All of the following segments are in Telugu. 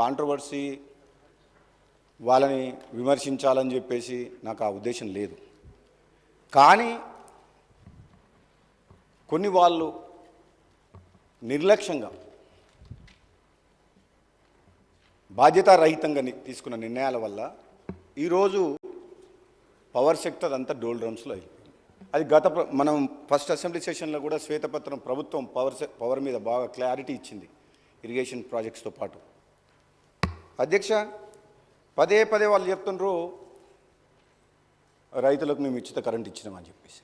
కాంట్రవర్సీ వాళ్ళని విమర్శించాలని చెప్పేసి నాకు ఆ ఉద్దేశం లేదు. కానీ కొన్ని వాళ్ళు నిర్లక్ష్యంగా బాధ్యతారహితంగా తీసుకున్న నిర్ణయాల వల్ల ఈరోజు పవర్ సెక్టర్ అంతా డోల్ డ్రమ్స్లో అయిపోయింది. అది గత మనం ఫస్ట్ అసెంబ్లీ సెషన్లో కూడా శ్వేతపత్రం ప్రభుత్వం పవర్ పవర్ మీద బాగా క్లారిటీ ఇచ్చింది ఇరిగేషన్ ప్రాజెక్ట్స్తో పాటు. అధ్యక్ష పదే పదే వాళ్ళు చెప్తుండ్రు రైతులకు మేము ఉచిత కరెంట్ ఇచ్చినామని చెప్పేసి.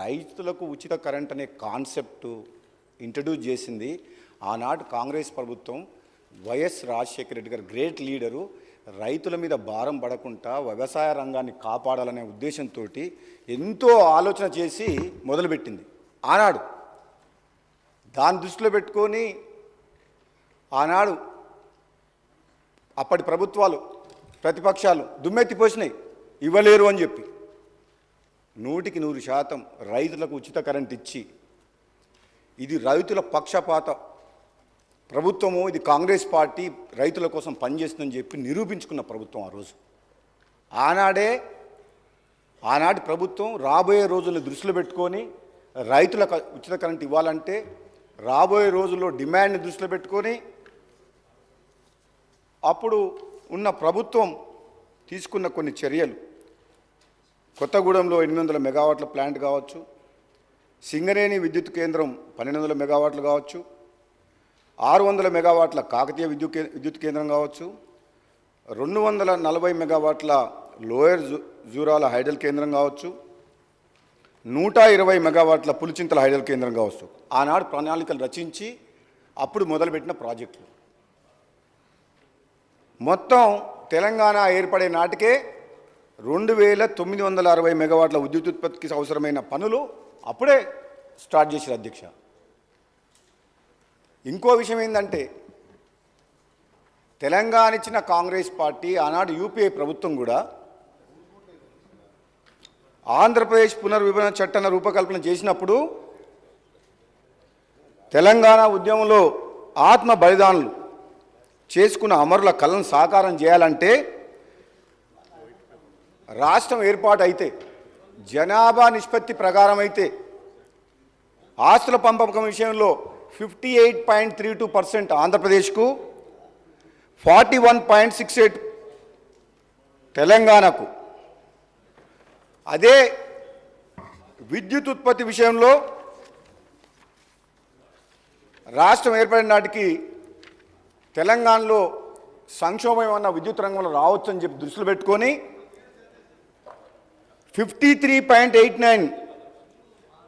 రైతులకు ఉచిత కరెంట్ అనే కాన్సెప్ట్ ఇంట్రడ్యూస్ చేసింది ఆనాడు కాంగ్రెస్ ప్రభుత్వం. వైఎస్ రాజశేఖర రెడ్డి గారు గ్రేట్ లీడరు. రైతుల మీద భారం పడకుండా వ్యవసాయ రంగాన్ని కాపాడాలనే ఉద్దేశంతో ఎంతో ఆలోచన చేసి మొదలుపెట్టింది ఆనాడు. దాన్ని దృష్టిలో పెట్టుకొని ఆనాడు అప్పటి ప్రభుత్వాలు ప్రతిపక్షాలు దుమ్మెత్తిపోసినాయి ఇవ్వలేరు అని చెప్పి. నూటికి నూరు శాతం రైతులకు ఉచిత కరెంట్ ఇచ్చి ఇది రైతుల పక్షపాత. ప్రభుత్వము ఇది కాంగ్రెస్ పార్టీ రైతుల కోసం పనిచేస్తుందని చెప్పి నిరూపించుకున్న ప్రభుత్వం ఆ రోజు. ఆనాడే ఆనాటి ప్రభుత్వం రాబోయే రోజులను దృష్టిలో పెట్టుకొని రైతులకు ఉచిత కరెంట్ ఇవ్వాలంటే రాబోయే రోజుల్లో డిమాండ్ని దృష్టిలో పెట్టుకొని అప్పుడు ఉన్న ప్రభుత్వం తీసుకున్న కొన్ని చర్యలు. కొత్తగూడెంలో ఎనిమిది వందల మెగావాట్ల ప్లాంట్ కావచ్చు. సింగరేణి విద్యుత్ కేంద్రం పన్నెండు వందల మెగావాట్లు కావచ్చు. ఆరు వందల మెగావాట్ల కాకతీయ విద్యుత్ విద్యుత్ కేంద్రం కావచ్చు. రెండు వందల నలభై మెగావాట్ల లోయర్ జూ జూరాల హైడల్ కేంద్రం కావచ్చు. నూట ఇరవై మెగావాట్ల పులిచింతల హైడల్ కేంద్రం కావచ్చు. ఆనాడు ప్రణాళికలు రచించి అప్పుడు మొదలుపెట్టిన ప్రాజెక్టులు. మొత్తం తెలంగాణ ఏర్పడే నాటికే రెండు వేల తొమ్మిది వందల అరవై మెగావాట్ల విద్యుత్ ఉత్పత్తికి అవసరమైన పనులు అప్పుడే స్టార్ట్ చేశారు అధ్యక్ష. ఇంకో విషయం ఏంటంటే తెలంగాణ ఇచ్చిన కాంగ్రెస్ పార్టీ ఆనాడు యూపీఐ ప్రభుత్వం కూడా ఆంధ్రప్రదేశ్ పునర్విభజన చట్టాన్ని రూపకల్పన చేసినప్పుడు తెలంగాణ ఉద్యమంలో ఆత్మ బలిదానులు చేసుకున్న అమరుల కళను సాకారం చేయాలంటే రాష్ట్రం ఏర్పాటు అయితే జనాభా నిష్పత్తి ప్రకారం అయితే ఆస్తుల పంపకం విషయంలో fifty eight point three two percent ఆంధ్రప్రదేశ్కు forty one point six eight తెలంగాణకు. అదే విద్యుత్ ఉత్పత్తి విషయంలో రాష్ట్రం ఏర్పడిన నాటికి తెలంగాణలో సంక్షోభం ఏమన్నా విద్యుత్ రంగంలో రావచ్చని చెప్పి దృష్టిలో పెట్టుకొని fifty three point eight nine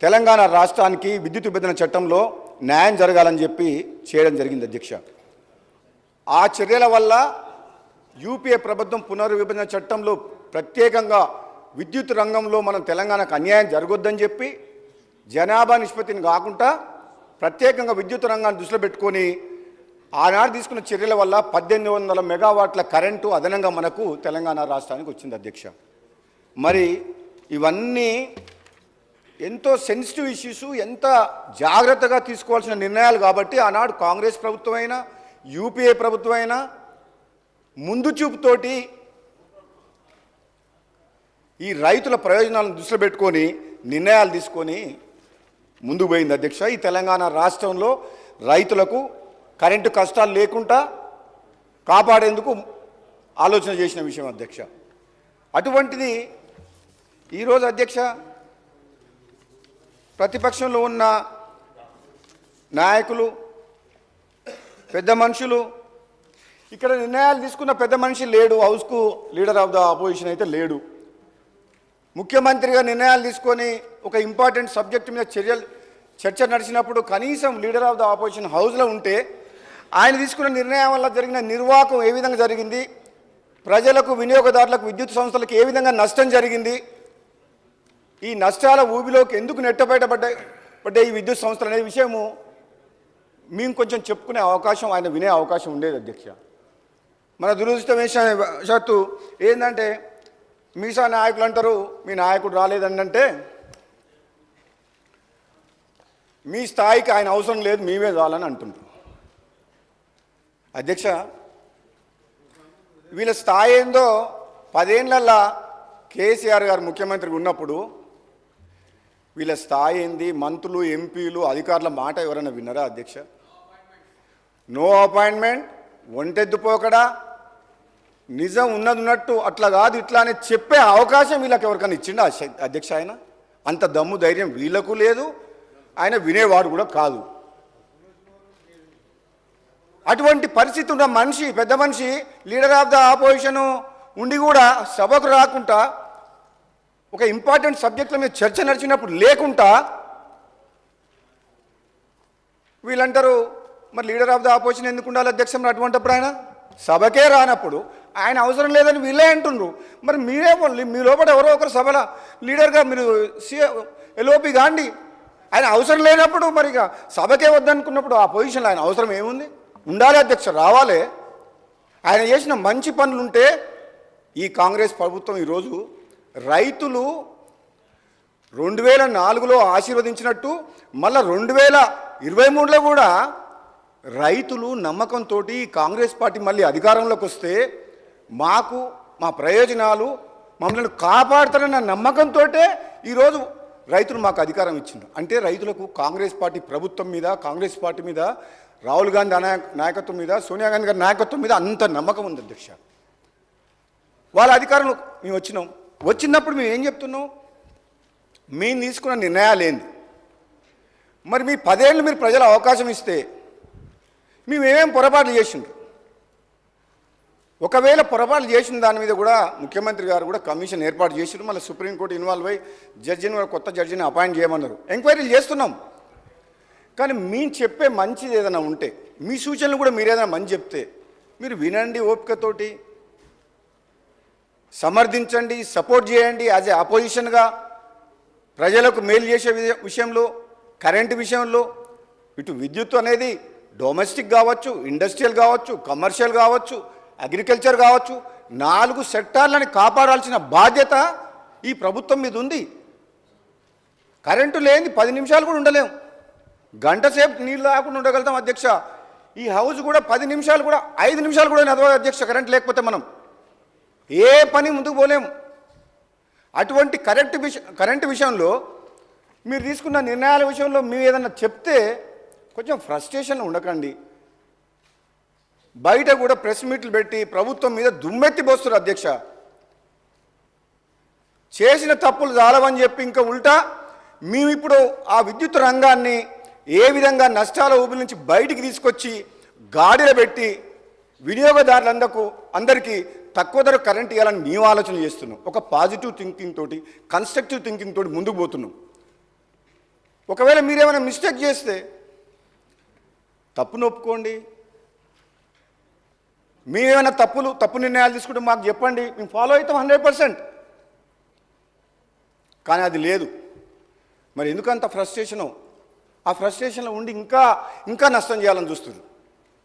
Telangana రాష్ట్రానికి విద్యుత్ విభజన చట్టంలో న్యాయం జరగాలని చెప్పి చేయడం జరిగింది అధ్యక్ష. ఆ చర్యల వల్ల యూపీఏ ప్రభుత్వం పునర్విభజన చట్టంలో ప్రత్యేకంగా విద్యుత్ రంగంలో మనం తెలంగాణకు అన్యాయం జరగొద్దని చెప్పి జనాభా నిష్పత్తిని కాకుండా ప్రత్యేకంగా విద్యుత్ రంగాన్ని దృష్టిలో పెట్టుకొని ఆనాడు తీసుకున్న చర్యల వల్ల పద్దెనిమిది వందల మెగావాట్ల కరెంటు అదనంగా మనకు తెలంగాణ రాష్ట్రానికి వచ్చింది అధ్యక్ష. మరి ఇవన్నీ ఎంతో సెన్సిటివ్ ఇష్యూస్ ఎంత జాగ్రత్తగా తీసుకోవాల్సిన నిర్ణయాలు కాబట్టి ఆనాడు కాంగ్రెస్ ప్రభుత్వం అయినా యూపీఏ ప్రభుత్వం అయినా ముందు చూపుతోటి ఈ రైతుల ప్రయోజనాలను దృష్టిలో పెట్టుకొని నిర్ణయాలు తీసుకొని ముందుకు పోయింది అధ్యక్ష. ఈ తెలంగాణ రాష్ట్రంలో రైతులకు కరెంటు కష్టాలు లేకుండా కాపాడేందుకు ఆలోచన చేసిన విషయం అధ్యక్ష. అటువంటిది ఈరోజు అధ్యక్ష ప్రతిపక్షంలో ఉన్న నాయకులు పెద్ద మనుషులు ఇక్కడ నిర్ణయాలు తీసుకున్న పెద్ద మనిషి లేడు హౌస్కు లీడర్ ఆఫ్ ద అపోజిషన్ అయితే లేడు. ముఖ్యమంత్రిగా నిర్ణయాలు తీసుకొని ఒక ఇంపార్టెంట్ సబ్జెక్ట్ మీద చర్యలు చర్చ నడిచినప్పుడు కనీసం లీడర్ ఆఫ్ ద ఆపోజిషన్ హౌస్లో ఉంటే ఆయన తీసుకున్న నిర్ణయం వల్ల జరిగిన నిర్వాహకం ఏ విధంగా జరిగింది? ప్రజలకు వినియోగదారులకు విద్యుత్ సంస్థలకు ఏ విధంగా నష్టం జరిగింది? ఈ నష్టాల ఊబిలోకి ఎందుకు నెట్టబయటపడ్డ పడ్డాయి ఈ విద్యుత్ సంస్థలు అనే విషయము మేము కొంచెం చెప్పుకునే అవకాశం ఆయన వినే అవకాశం ఉండేది అధ్యక్ష. మన దురదృష్టవశాత్తు ఏంటంటే మీసా నాయకులు అంటారు మీ నాయకుడు రాలేదంటే మీ స్థాయికి ఆయన అవసరం లేదు మేమే చాలని అంటుంటారు అధ్యక్ష వీళ్ళ స్థాయి ఏందో పదేళ్ళల్లా కేసీఆర్ గారు ముఖ్యమంత్రిగా ఉన్నప్పుడు వీళ్ళ స్థాయి ఏంది మంత్రులు ఎంపీలు అధికారుల మాట ఎవరైనా విన్నారా అధ్యక్ష? నో అపాయింట్మెంట్ ఒంటెద్దుపోకడా నిజం ఉన్నది ఉన్నట్టు అట్లా కాదు ఇట్లా అని చెప్పే అవకాశం వీళ్ళకి ఎవరికైనా ఇచ్చిండా అధ్యక్ష ఆయన? అంత దమ్ము ధైర్యం వీళ్ళకు లేదు ఆయన వినేవాడు కూడా కాదు. అటువంటి పరిస్థితి ఉన్న మనిషి పెద్ద మనిషి లీడర్ ఆఫ్ ద ఆపోజిషన్ ఉండి కూడా సభకు రాకుండా ఒక ఇంపార్టెంట్ సబ్జెక్టుల మీద చర్చ నడిచినప్పుడు లేకుండా వీళ్ళంటారు మరి లీడర్ ఆఫ్ ద ఆపోజిషన్ ఎందుకు ఉండాలి అధ్యక్షం అటువంటిప్పుడు ఆయన? సభకే రానప్పుడు ఆయన అవసరం లేదని వీళ్ళే అంటుండ్రు. మరి మీరే మీ లోపల ఎవరో ఒకరు సభల లీడర్గా మీరు సి ఎల్ఓపి కాండి ఆయన అవసరం లేనప్పుడు మరి ఇక సభకే వద్దనుకున్నప్పుడు ఆ పొజిషన్లో ఆయన అవసరం ఏముంది? ఉండాలి అధ్యక్ష రావాలి. ఆయన చేసిన మంచి పనులుంటే ఈ కాంగ్రెస్ ప్రభుత్వం ఈరోజు రైతులు రెండు వేల నాలుగులో ఆశీర్వదించినట్టు మళ్ళా రెండు వేల ఇరవై మూడులో కూడా రైతులు నమ్మకంతో కాంగ్రెస్ పార్టీ మళ్ళీ అధికారంలోకి వస్తే మాకు మా ప్రయోజనాలు మమ్మల్ని కాపాడుతారన్న నమ్మకంతో ఈరోజు రైతులు మాకు అధికారం ఇచ్చిండ్రు. అంటే రైతులకు కాంగ్రెస్ పార్టీ ప్రభుత్వం మీద కాంగ్రెస్ పార్టీ మీద రాహుల్ గాంధీ నాయకత్వం మీద సోనియా గాంధీ గారి నాయకత్వం మీద అంత నమ్మకం ఉంది అధ్యక్ష. వాళ్ళ అధికారంలో మేము వచ్చినాం. వచ్చినప్పుడు మేము ఏం చెప్తున్నాం? మేము తీసుకున్న నిర్ణయాలు ఏంది? మరి మీ పదేళ్ళు మీరు ప్రజల అవకాశం ఇస్తే మేము పొరపాట్లు చేసిండ్రు? ఒకవేళ పొరపాట్లు చేసిన దాని మీద కూడా ముఖ్యమంత్రి గారు కూడా కమిషన్ ఏర్పాటు చేసిండ్రు. మళ్ళీ సుప్రీంకోర్టు ఇన్వాల్వ్ అయ్యి జడ్జిని కూడా కొత్త జడ్జిని అపాయింట్ చేయమన్నారు. ఎంక్వైరీలు చేస్తున్నాం. కానీ మేము చెప్పే మంచిది ఏదైనా ఉంటే మీ సూచనలు కూడా మీరు ఏదైనా మంచి చెప్తే మీరు వినండి ఓపికతోటి. సమర్థించండి సపోర్ట్ చేయండి యాజ్ ఏ అపోజిషన్గా. ప్రజలకు మేలు చేసే వి- విషయంలో కరెంటు విషయంలో ఇటు విద్యుత్ అనేది డొమెస్టిక్ కావచ్చు ఇండస్ట్రియల్ కావచ్చు కమర్షియల్ కావచ్చు అగ్రికల్చర్ కావచ్చు నాలుగు సెక్టార్లని కాపాడాల్సిన బాధ్యత ఈ ప్రభుత్వం మీద ఉంది కరెంటు లేని పది నిమిషాలు కూడా ఉండలేము గంట సేపు నీళ్ళు లేకుండా ఉండగలుగుతాం అధ్యక్ష. ఈ హౌస్ కూడా పది నిమిషాలు కూడా ఐదు నిమిషాలు కూడా నడవదు అధ్యక్ష కరెంట్ లేకపోతే మనం. ఏ పని ముందుకు పోలేము. అటువంటి కరెంట్ విష కరెంటు విషయంలో మీరు తీసుకున్న నిర్ణయాల విషయంలో మీరు ఏదన్నా చెప్తే కొంచెం ఫ్రస్ట్రేషన్ ఉండకండి. బయట కూడా ప్రెస్ మీట్లు పెట్టి ప్రభుత్వం మీద దుమ్మెత్తి పోస్తారు అధ్యక్ష. చేసిన తప్పులు చాలవని చెప్పి ఇంకా ఉల్టా మేము ఇప్పుడు ఆ విద్యుత్ రంగాన్ని ఏ విధంగా నష్టాల ఊబి నుంచి బయటికి తీసుకొచ్చి గాడిలో పెట్టి వినియోగదారులందకు అందరికీ తక్కువ ధర కరెంట్ ఇవ్వాలని మేము ఆలోచన చేస్తున్నాం ఒక పాజిటివ్ థింకింగ్ తోటి కన్స్ట్రక్టివ్ థింకింగ్ తోటి ముందుకు పోతున్నాం ఒకవేళ మీరేమైనా మిస్టేక్ చేస్తే తప్పును ఒప్పుకోండి మేమేమైనా తప్పులు తప్పు నిర్ణయాలు తీసుకుంటే మాకు చెప్పండి. మేము ఫాలో అవుతాం హండ్రెడ్ పర్సెంట్ కానీ అది లేదు. మరి ఎందుకంత ఫ్రస్ట్రేషను ఆ ఫ్రస్ట్రేషన్లో ఉండి ఇంకా ఇంకా నష్టం చేయాలని చూస్తున్నారు